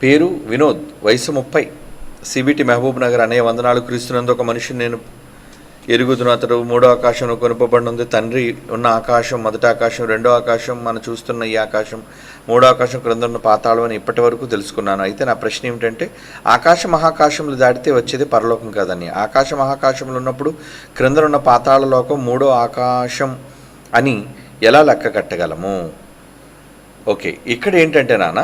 పేరు వినోద్ వయసు ముప్పై. సిబిటి మహబూబ్ నగర్ అనే వందనాలు క్రీస్తునందు ఒక మనిషిని నేను ఎరుగుదును. అతడు మూడో ఆకాశం కొనుపబడినది. తండ్రి ఉన్న ఆకాశం మొదటి ఆకాశం రెండో ఆకాశం మనం చూస్తున్న ఈ ఆకాశం మూడో ఆకాశం క్రింద ఉన్న పాతాళం అని ఇప్పటి వరకు తెలుసుకున్నాను. అయితే నా ప్రశ్న ఏమిటంటే ఆకాశ మహాకాశములు దాటితే వచ్చేది పరలోకం కాదని. ఆకాశ మహాకాశములు ఉన్నప్పుడు క్రింద ఉన్న పాతాళ లోకం మూడో ఆకాశం అని ఎలా లెక్క కట్టగలము? ఓకే ఇక్కడ ఏంటంటే నాన్న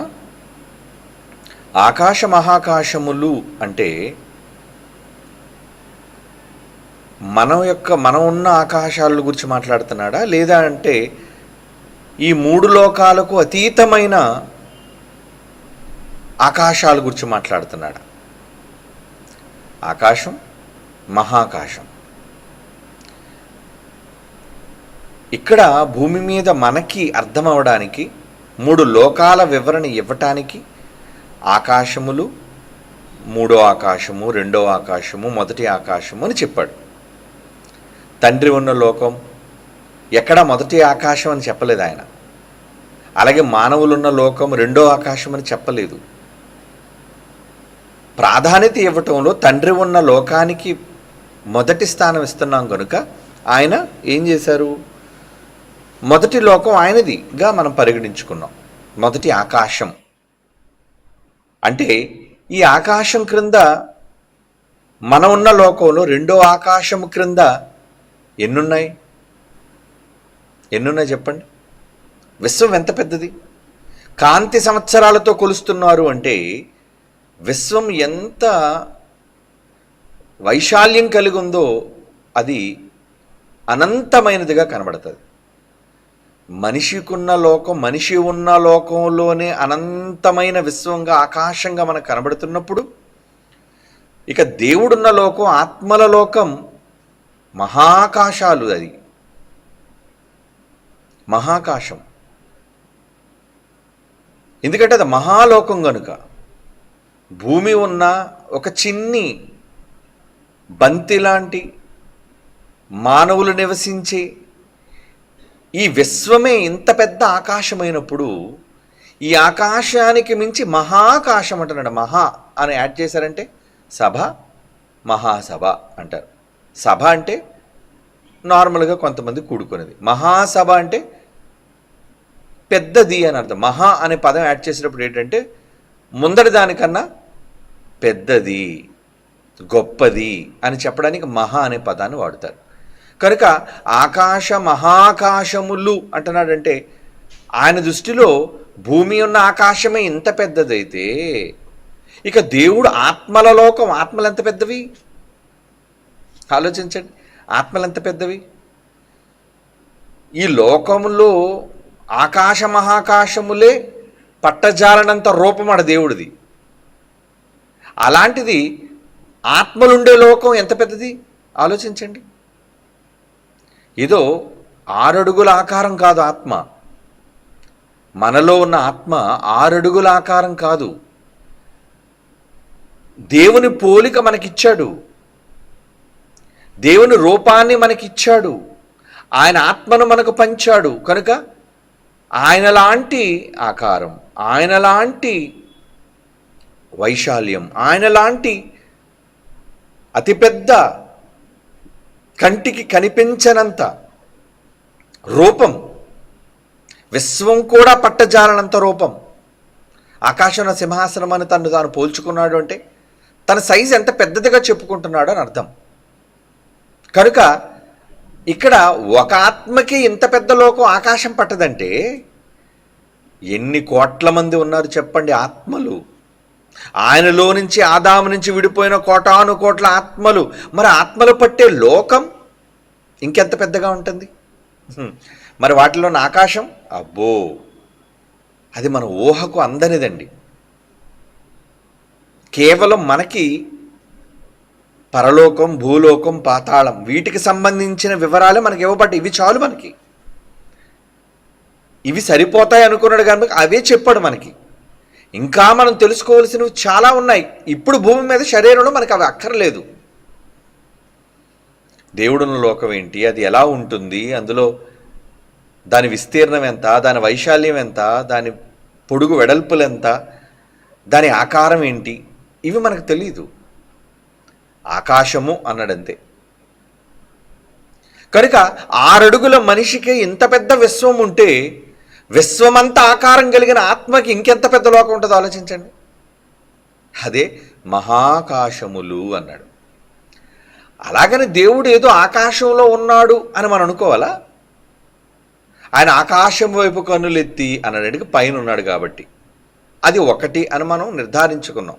ఆకాశ మహాకాశములు అంటే మనం యొక్క మనం ఉన్న ఆకాశాల గురించి మాట్లాడుతున్నాడా? లేదా అంటే ఈ మూడు లోకాలకు అతీతమైన ఆకాశాల గురించి మాట్లాడుతున్నాడా? ఆకాశం మహాకాశం. ఇక్కడ భూమి మీద మనకి అర్థమవడానికి మూడు లోకాల వివరణ ఇవ్వటానికి ఆకాశములు మూడో ఆకాశము రెండో ఆకాశము మొదటి ఆకాశము అని చెప్పాడు. తండ్రి ఉన్న లోకం ఎక్కడ మొదటి ఆకాశం అని చెప్పలేదు ఆయన. అలాగే మానవులున్న లోకం రెండో ఆకాశం అని చెప్పలేదు. ప్రాధాన్యత ఇవ్వటంలో తండ్రి ఉన్న లోకానికి మొదటి స్థానం ఇస్తున్నాం కనుక ఆయన ఏం చేశారు? మొదటి లోకం ఆయనదిగా మనం పరిగణించుకున్నాం. మొదటి ఆకాశం. అంటే ఈ ఆకాశం క్రింద మనం ఉన్న లోకంలో రెండో ఆకాశం క్రింద ఎన్నున్నాయి? ఎన్నున్నాయి చెప్పండి. విశ్వం ఎంత పెద్దది? కాంతి సంవత్సరాలతో కొలుస్తున్నారు అంటే విశ్వం ఎంత వైశాల్యం కలిగి ఉందో అది అనంతమైనదిగా కనబడుతుంది. మనిషికున్న లోకం మనిషి ఉన్న లోకంలోనే అనంతమైన విశ్వంగా ఆకాశంగా మనకు కనబడుతున్నప్పుడు ఇక దేవుడున్న లోకం ఆత్మల లోకం మహాకాశాలు అది. మహాకాశం. ఎందుకంటే అది మహాలోకం గనుక భూమి ఉన్న ఒక చిన్ని బంతి లాంటి మానవులు నివసించే ఈ విశ్వమే ఇంత పెద్ద ఆకాశమైనప్పుడు ఈ ఆకాశానికి మించి మహాకాశం అంటున్నాడు. మహా అని యాడ్ చేశారంటే సభ మహాసభ అంటారు. సభ అంటే నార్మల్గా కొంతమంది కూడుకునేది. మహాసభ అంటే పెద్దది అని అర్థం. మహా అనే పదం యాడ్ చేసేటప్పుడు ఏంటంటే ముందటి దానికన్నా పెద్దది గొప్పది అని చెప్పడానికి మహా అనే పదాన్ని వాడుతారు. కనుక ఆకాశ మహాకాశములు అంటున్నాడంటే ఆయన దృష్టిలో భూమి ఉన్న ఆకాశమే ఇంత పెద్దదైతే. ఇక దేవుడు ఆత్మల లోకం ఆత్మలు ఎంత పెద్దవి? ఆలోచించండి. ఆత్మలు ఎంత పెద్దవి? ఈ లోకములో ఆకాశ మహాకాశములే పట్టజాలనంత రూపం రూపమడ దేవుడిది. అలాంటిది ఆత్మలుండే లోకం ఎంత పెద్దది? ఆలోచించండి. ఇదో ఆరడుగుల ఆకారం కాదు ఆత్మ. మనలో ఉన్న ఆత్మ ఆరడుగుల ఆకారం కాదు. దేవుని పోలిక మనకిచ్చాడు. దేవుని రూపాన్ని మనకిచ్చాడు. ఆయన ఆత్మను మనకు పంచాడు. కనుక ఆయనలాంటి ఆకారం ఆయనలాంటి వైశాల్యం ఆయనలాంటి అతిపెద్ద కంటికి కనిపించనంత రూపం విశ్వం కూడా పట్టజాలనంత రూపం. ఆకాశంలో సింహాసనం అని తను తాను పోల్చుకున్నాడు అంటే తన సైజు ఎంత పెద్దదిగా చెప్పుకుంటున్నాడు అని అర్థం. కనుక ఇక్కడ ఒక ఆత్మకి ఇంత పెద్ద లోకం ఆకాశం పట్టదంటే ఎన్ని కోట్ల మంది ఉన్నారు చెప్పండి ఆత్మలు. ఆయనలో నుంచి ఆదాము నుంచి విడిపోయిన కోటాను కోట్ల ఆత్మలు. మరి ఆత్మలు పట్టే లోకం ఇంకెంత పెద్దగా ఉంటుంది? మరి వాటిలో ఆకాశం? అబ్బో! అది మన ఊహకు అందనిదండి. కేవలం మనకి పరలోకం భూలోకం పాతాళం వీటికి సంబంధించిన వివరాలే మనకి ఇవ్వబడ్డాయి. ఇవి చాలు మనకి. ఇవి సరిపోతాయి అనుకున్నాడు కనుక అవే చెప్పాడు మనకి. ఇంకా మనం తెలుసుకోవాల్సినవి చాలా ఉన్నాయి. ఇప్పుడు భూమి మీద శరీరంలో మనకు అవి అక్కర్లేదు. దేవుడున్న లోకం ఏంటి? అది ఎలా ఉంటుంది? అందులో దాని విస్తీర్ణం ఎంత? దాని వైశాల్యం ఎంత? దాని పొడుగు వెడల్పులు ఎంత? దాని ఆకారం ఏంటి? ఇవి మనకు తెలియదు ఆకాశము అన్నాడంతే. కనుక ఆరడుగుల మనిషికి ఇంత పెద్ద విశ్వం ఉంటే విశ్వమంత ఆకారం కలిగిన ఆత్మకి ఇంకెంత పెద్ద లోకం ఉంటుందో ఆలోచించండి. అదే మహాకాశములు అన్నాడు. అలాగని దేవుడు ఏదో ఆకాశంలో ఉన్నాడు అని మనం అనుకోవాలా? ఆయన ఆకాశం వైపు కన్నులెత్తి అనడానికి పైన ఉన్నాడు కాబట్టి. అది ఒకటి అని మనం నిర్ధారించుకున్నాం.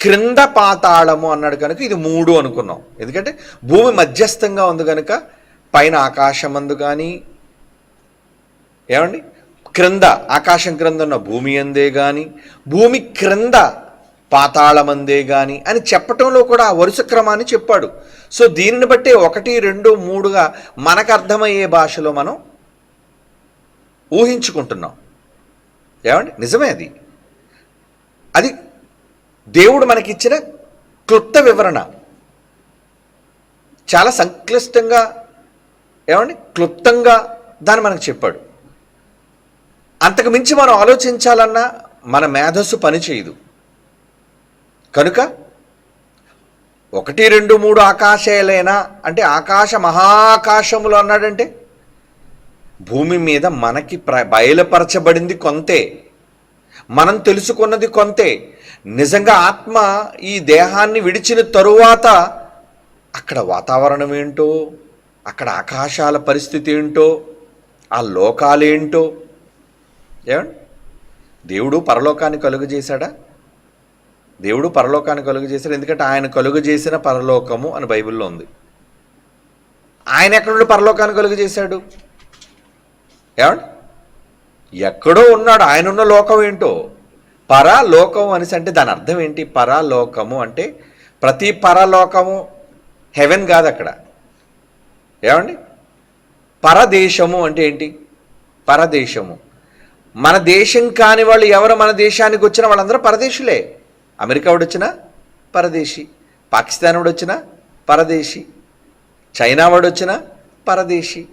క్రింద పాతాళము అన్నాడు కనుక ఇది మూడు అనుకున్నాం. ఎందుకంటే భూమి మధ్యస్థంగా ఉంది కనుక పైన ఆకాశం అందు కానీ ఏమండి? క్రింద ఆకాశం క్రింద ఉన్న భూమి అందే కానీ భూమి క్రింద పాతాళమందే కానీ అని చెప్పటంలో కూడా ఆ వరుస క్రమాన్ని చెప్పాడు. సో దీనిని బట్టి ఒకటి రెండు మూడుగా మనకు అర్థమయ్యే భాషలో మనం ఊహించుకుంటున్నాం. ఏమండి? నిజమే అది. అది దేవుడు మనకిచ్చిన క్లుప్త వివరణ. చాలా సంక్లిష్టంగా ఏమండి? క్లుప్తంగా దాన్ని మనకు చెప్పాడు. అంతకు మించి మనం ఆలోచించాలన్నా మన మేధస్సు పనిచేయదు. కనుక ఒకటి రెండు మూడు ఆకాశాలేనా అంటే ఆకాశ మహాకాశములు అన్నాడంటే భూమి మీద మనకి ప్ర బయలుపరచబడింది కొంతే మనం తెలుసుకున్నది కొంతే. నిజంగా ఆత్మ ఈ దేహాన్ని విడిచిన తరువాత అక్కడ వాతావరణం ఏంటో అక్కడ ఆకాశాల పరిస్థితి ఏంటో ఆ లోకాలేంటో ఏమండి? దేవుడు పరలోకాన్ని కలుగజేశాడా? దేవుడు పరలోకాన్ని కలుగు చేశాడు ఎందుకంటే ఆయన కలుగు చేసిన పరలోకము అని బైబిల్లో ఉంది. ఆయన ఎక్కడుండి పరలోకాన్ని కలుగు చేశాడు ఏమండి? ఎక్కడో ఉన్నాడు. ఆయన ఉన్న లోకం ఏంటో? పరలోకం అనేసి అంటే దాని అర్థం ఏంటి? పరలోకము అంటే ప్రతి పరలోకము హెవెన్ కాదు అక్కడ. ఏమండి? పరదేశము అంటే ఏంటి? పరదేశము. మన దేశం కాని వాళ్ళు ఎవరు మన దేశానికి వచ్చిన వాళ్ళందరూ పరదేశులే. అమెరికా వాడొచ్చినా పరదేశీ పాకిస్తాన్ వాడొచ్చినా పరదేశీ చైనా వాడు వచ్చినా పరదేశీ.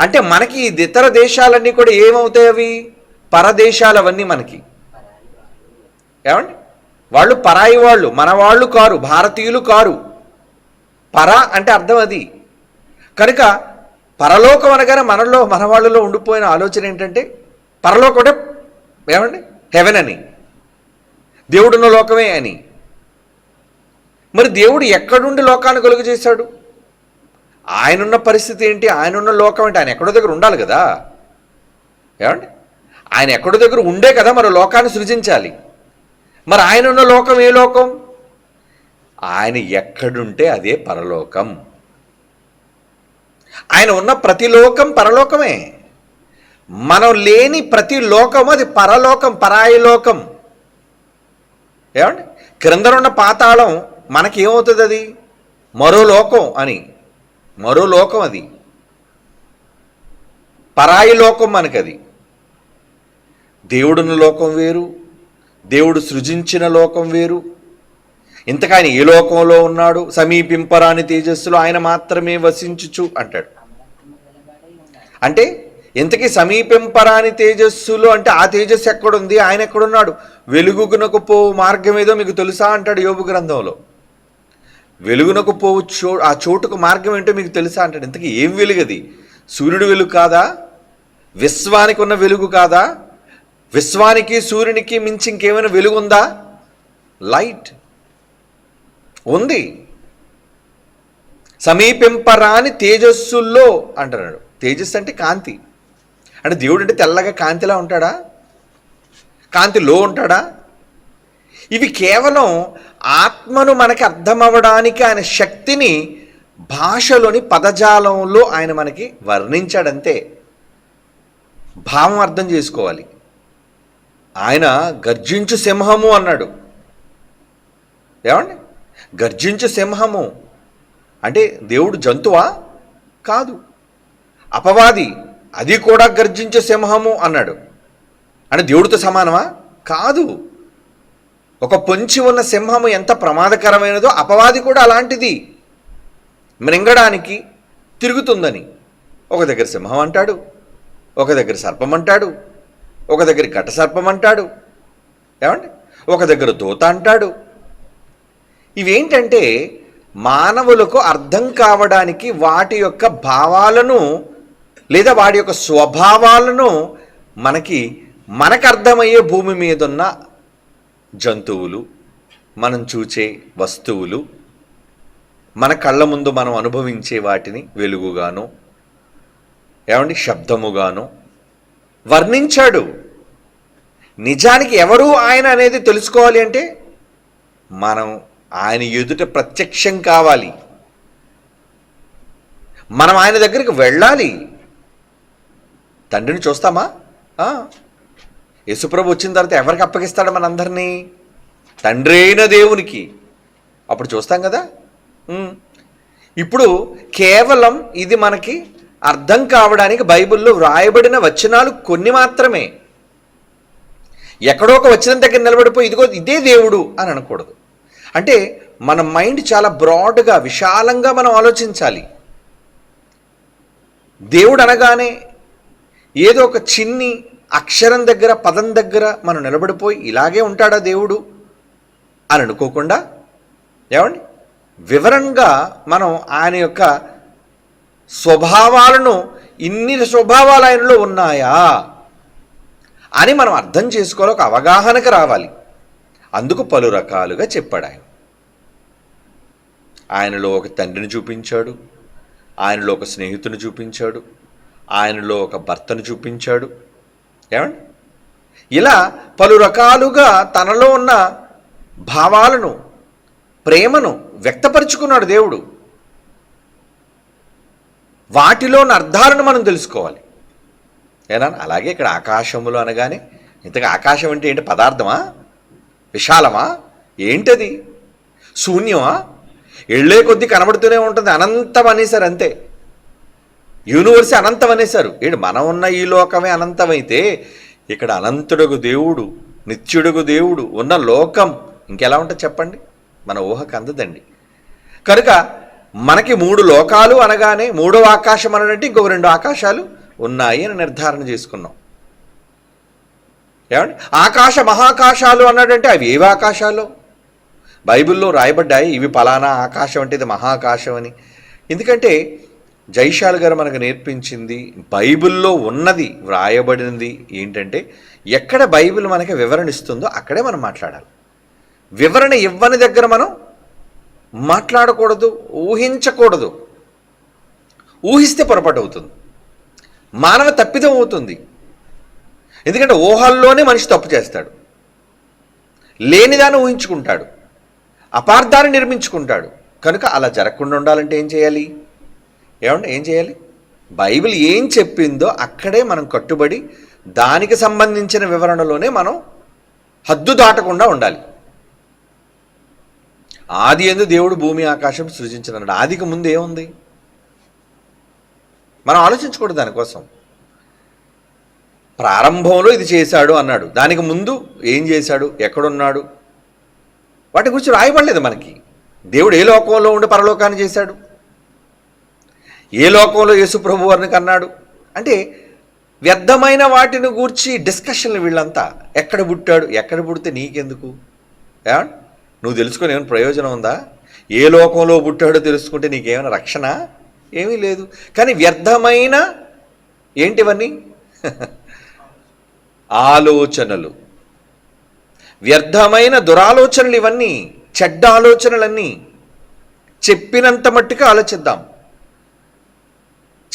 అంటే మనకి ఇతర దేశాలన్నీ కూడా ఏమవుతాయి అవి? పరదేశాలు అవన్నీ మనకి. ఏమండి? వాళ్ళు పరాయి వాళ్ళు మన వాళ్ళు కారు భారతీయులు కారు. పర అంటే అర్థం అది. కనుక పరలోకం అనగానే మనలో మన వాళ్ళలో ఉండిపోయిన ఆలోచన ఏంటంటే పరలోకం అంటే ఏమండి? హెవెన్ అని. దేవుడున్న లోకమే అని. మరి దేవుడు ఎక్కడుండి లోకాన్ని కలుగు చేశాడు? ఆయనున్న పరిస్థితి ఏంటి? ఆయనున్న లోకం ఏంటి? ఆయన ఎక్కడో దగ్గర ఉండాలి కదా. ఏమండి? ఆయన ఎక్కడో దగ్గర ఉండే కదా మరి లోకాన్ని సృజించాలి. మరి ఆయన ఉన్న లోకం ఏ లోకం? ఆయన ఎక్కడుంటే అదే పరలోకం. ఆయన ఉన్న ప్రతి లోకం పరలోకమే. మనం లేని ప్రతి లోకం అది పరలోకం పరాయి లోకం. ఏమండి? క్రిందనున్న పాతాళం మనకి ఏమవుతుంది అది మరో లోకం అని. మరో లోకం అది. పరాయి లోకం మనకది. దేవుడున్న లోకం వేరు. దేవుడు సృజించిన లోకం వేరు. ఇంతకాయన ఏ లోకంలో ఉన్నాడు? సమీపింపరాని తేజస్సులో ఆయన మాత్రమే వసించుచు అంటాడు. అంటే ఇంతకీ సమీపింపరాని తేజస్సులో అంటే ఆ తేజస్సు ఎక్కడుంది? ఆయన ఎక్కడున్నాడు? వెలుగునకు పోవు మార్గం ఏదో మీకు తెలుసా? అంటాడు యోగు గ్రంథంలో. వెలుగునకు పోవు చో ఆ చోటుకు మార్గం ఏంటో మీకు తెలుసా? అంటాడు. ఇంతకీ ఏం వెలుగది? సూర్యుడు వెలుగు కాదా? విశ్వానికి ఉన్న వెలుగు కాదా? విశ్వానికి సూర్యునికి మించి ఇంకేమైనా వెలుగు ఉందా లైట్. ఉంది. సమీపింపరాని తేజస్సుల్లో అంటున్నాడు. తేజస్సు అంటే కాంతి. అంటే దేవుడు అంటే తెల్లగా కాంతిలా ఉంటాడా? కాంతిలో ఉంటాడా? ఇవి కేవలం ఆత్మను మనకి అర్థమవడానికి ఆయన శక్తిని భాషలోని పదజాలంలో ఆయన మనకి వర్ణించాడంతే. భావం అర్థం చేసుకోవాలి. ఆయన గర్జించు సింహము అన్నాడు. ఏమండి? గర్జించు సింహము. అంటే దేవుడు జంతువా? కాదు. అపవాది. అది కూడా గర్జించే సింహము అన్నాడు. అంటే దేవుడితో సమానమా? కాదు. ఒక పొంచి ఉన్న సింహము ఎంత ప్రమాదకరమైనదో అపవాది కూడా అలాంటిది. మృంగడానికి తిరుగుతుందని. ఒక దగ్గర సింహం అంటాడు ఒక దగ్గర సర్పం అంటాడు ఒక దగ్గర ఘట సర్పం అంటాడు. ఏమండి? ఒక దగ్గర దూత అంటాడు. ఇవేంటంటే మానవులకు అర్థం కావడానికి వాటి యొక్క భావాలను లేదా వాడి యొక్క స్వభావాలను మనకి మనకు అర్థమయ్యే భూమి మీద ఉన్న జంతువులు మనం చూచే వస్తువులు మన కళ్ళ ముందు మనం అనుభవించే వాటిని వెలుగుగాను ఏమండి శబ్దముగాను వర్ణించాడు. నిజానికి ఎవరు ఆయన అనేది తెలుసుకోవాలి అంటే మనం ఆయన ఎదుట ప్రత్యక్షం కావాలి. మనం ఆయన దగ్గరికి వెళ్ళాలి. తండ్రిని చూస్తామా? యశుప్రభు వచ్చిన తర్వాత ఎవరికి అప్పగిస్తాడు మనందరినీ? తండ్రి అయిన దేవునికి. అప్పుడు చూస్తాం కదా? ఇప్పుడు కేవలం ఇది మనకి అర్థం కావడానికి బైబిల్లో వ్రాయబడిన వచనాలు కొన్ని మాత్రమే. ఎక్కడో ఒక వచనం దగ్గర నిలబడిపోయి ఇదిగో ఇదే దేవుడు అని అనకూడదు. అంటే మన మైండ్ చాలా బ్రాడ్గా విశాలంగా మనం ఆలోచించాలి. దేవుడు అనగానే ఏదో ఒక చిన్ని అక్షరం దగ్గర పదం దగ్గర మనం నిలబడిపోయి ఇలాగే ఉంటాడా దేవుడు అని అనుకోకుండా? ఏమండి? వివరంగా మనం ఆయన యొక్క స్వభావాలను ఇన్ని స్వభావాలు ఆయనలో ఉన్నాయా అని మనం అర్థం చేసుకోవాలి ఒక అవగాహనకు రావాలి. అందుకు పలు రకాలుగా చెప్పాడు ఆయన. ఆయనలో ఒక తండ్రిని చూపించాడు ఆయనలో ఒక స్నేహితుని చూపించాడు ఆయనలో ఒక భర్తను చూపించాడు. ఏమండి? ఇలా పలు రకాలుగా తనలో ఉన్న భావాలను ప్రేమను వ్యక్తపరుచుకున్నాడు దేవుడు. వాటిలోని అర్థాలను మనం తెలుసుకోవాలి. ఏనా? అలాగే ఇక్కడ ఆకాశములు అనగానే ఇంతగా ఆకాశం అంటే ఏంటి? పదార్థమా? విశాలమా? ఏంటది? శూన్యమా? ఎళ్ళే కొద్దీ కనబడుతూనే ఉంటుంది. అనంతం అనేసారు అంతే. యూనివర్స్ అనంతం అనేసారు ఏంటి మనం ఉన్న ఈ లోకమే అనంతమైతే ఇక్కడ అనంతుడుగు దేవుడు నిత్యుడుగు దేవుడు ఉన్న లోకం ఇంకెలా ఉంటుంది చెప్పండి? మన ఊహకు అందదండి. కనుక మనకి మూడు లోకాలు అనగానే మూడవ ఆకాశం అనడంటే ఇంకొక రెండు ఆకాశాలు ఉన్నాయి అని నిర్ధారణ చేసుకున్నాం. ఏమండి? ఆకాశ మహాకాశాలు అన్నాడంటే అవి ఏవి ఆకాశాలు? బైబిల్లో రాయబడ్డాయి ఇవి పలానా ఆకాశం అంటే ఇది మహాకాశం అని. ఎందుకంటే జైశాల్ గారు మనకు నేర్పించింది బైబిల్లో ఉన్నది వ్రాయబడినది ఏంటంటే ఎక్కడ బైబిల్ మనకి వివరణ ఇస్తుందో అక్కడే మనం మాట్లాడాలి. వివరణ ఇవ్వని దగ్గర మనం మాట్లాడకూడదు ఊహించకూడదు. ఊహిస్తే పొరపాటు అవుతుంది. మానవ తప్పిదం అవుతుంది. ఎందుకంటే ఊహల్లోనే మనిషి తప్పు చేస్తాడు. లేనిదాన్ని ఊహించుకుంటాడు. అపార్థాన్ని నిర్మించుకుంటాడు. కనుక అలా జరగకుండా ఉండాలంటే ఏం చేయాలి? ఏమంటే ఏం చేయాలి? బైబిల్ ఏం చెప్పిందో అక్కడే మనం కట్టుబడి దానికి సంబంధించిన వివరణలోనే మనం హద్దు దాటకుండా ఉండాలి. ఆది ఎందు దేవుడు భూమి ఆకాశం సృజించినాడు ఆదికి ముందు ఏముంది? మనం ఆలోచించకూడదు దానికోసం. ప్రారంభంలో ఇది చేశాడు అన్నాడు. దానికి ముందు ఏం చేశాడు? ఎక్కడున్నాడు? వాటి గురించి రాయబడలేదు మనకి. దేవుడు ఏ లోకంలో ఉండి పరలోకాన్ని చేశాడు? ఏ లోకంలో యేసుప్రభు వారిని కన్నాడు? అంటే వ్యర్థమైన వాటిని గూర్చి డిస్కషన్లు వీళ్ళంతా ఎక్కడ పుట్టాడు? ఎక్కడ పుడితే నీకెందుకు? నువ్వు తెలుసుకొని ఏమైనా ప్రయోజనం ఉందా? ఏ లోకంలో పుట్టాడో తెలుసుకుంటే నీకేమైనా రక్షణ? ఏమీ లేదు. కానీ వ్యర్థమైన ఏంటివన్నీ? ఆలోచనలు. వ్యర్థమైన దురాలోచనలు ఇవన్నీ చెడ్డ ఆలోచనలన్నీ. చెప్పినంత మట్టుకు ఆలోచిద్దాం.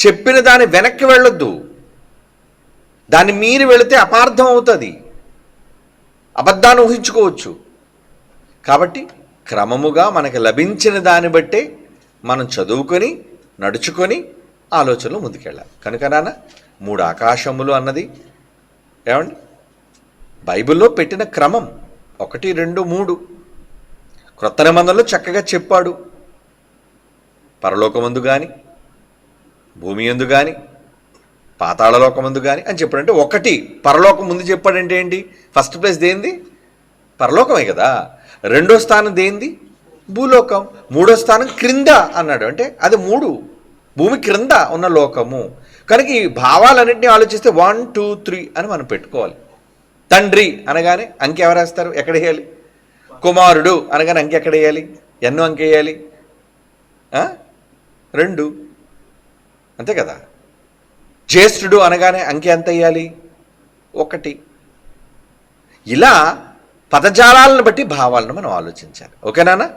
చెప్పిన దాని వెనక్కి వెళ్ళొద్దు. దాన్ని మీరు వెళితే అపార్థం అవుతుంది. అబద్ధాన్ని ఊహించుకోవచ్చు. కాబట్టి క్రమముగా మనకు లభించిన దాన్ని బట్టే మనం చదువుకొని నడుచుకొని ఆలోచనలు ముందుకెళ్ళాలి. కనుక నాన్న మూడు ఆకాశములు అన్నది ఏమండి? బైబిల్లో పెట్టిన క్రమం ఒకటి రెండు మూడు. క్రొత్త నిబంధనలో చక్కగా చెప్పాడు. పరలోకమందు కానీ భూమి ఎందు కానీ పాతాళలోకం ముందు కానీ అని చెప్పాడంటే ఒకటి పరలోకం ముందు చెప్పాడంటే ఏంటి? ఫస్ట్ ప్లేస్ దేంది పరలోకమే కదా. రెండో స్థానం దేంది భూలోకం. మూడో స్థానం క్రింద అన్నాడు. అంటే అది మూడు. భూమి క్రింద ఉన్న లోకము. కనుక ఈ భావాలన్నింటినీ ఆలోచిస్తే వన్ టూ త్రీ అని మనం పెట్టుకోవాలి. తండ్రి అనగానే అంకె ఎవరేస్తారు ఎక్కడ వేయాలి? కుమారుడు అనగానే అంకె ఎక్కడ వేయాలి? ఎన్నో అంకె వేయాలి? రెండు. అంతే కదా? జ్యేష్ఠుడు అనగానే అంకె ఎంత వేయాలి ఒకటి. ఇలా పదజాలాలను బట్టి భావాలను మనం ఆలోచించాలి. ఓకేనా